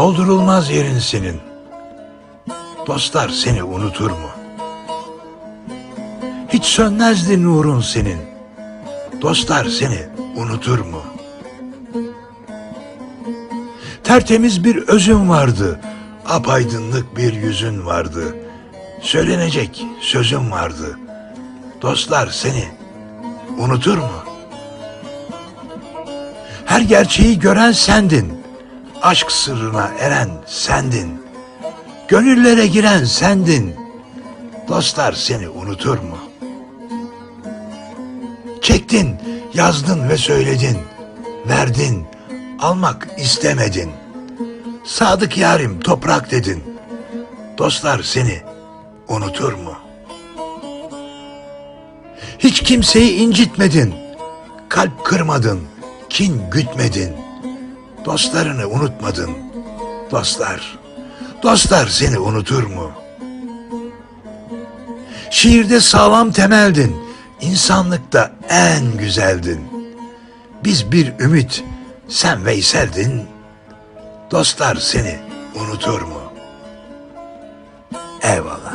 Doldurulmaz yerin senin. Dostlar seni unutur mu? Hiç sönmezdi nurun senin. Dostlar seni unutur mu? Tertemiz bir özün vardı. Apaydınlık bir yüzün vardı. Söylenecek sözün vardı. Dostlar seni unutur mu? Her gerçeği gören sendin. Aşk sırrına eren sendin. Gönüllere giren sendin. Dostlar seni unutur mu? Çektin, yazdın ve söyledin. Verdin, almak istemedin. Sadık yarim toprak dedin. Dostlar seni unutur mu? Hiç kimseyi incitmedin. Kalp kırmadın, kin gütmedin. Dostlarını unutmadın. Dostlar, dostlar seni unutur mu? Şiirde sağlam temeldin, insanlıkta en güzeldin. Biz bir ümit, sen Veysel'din. Dostlar seni unutur mu? Eyvallah.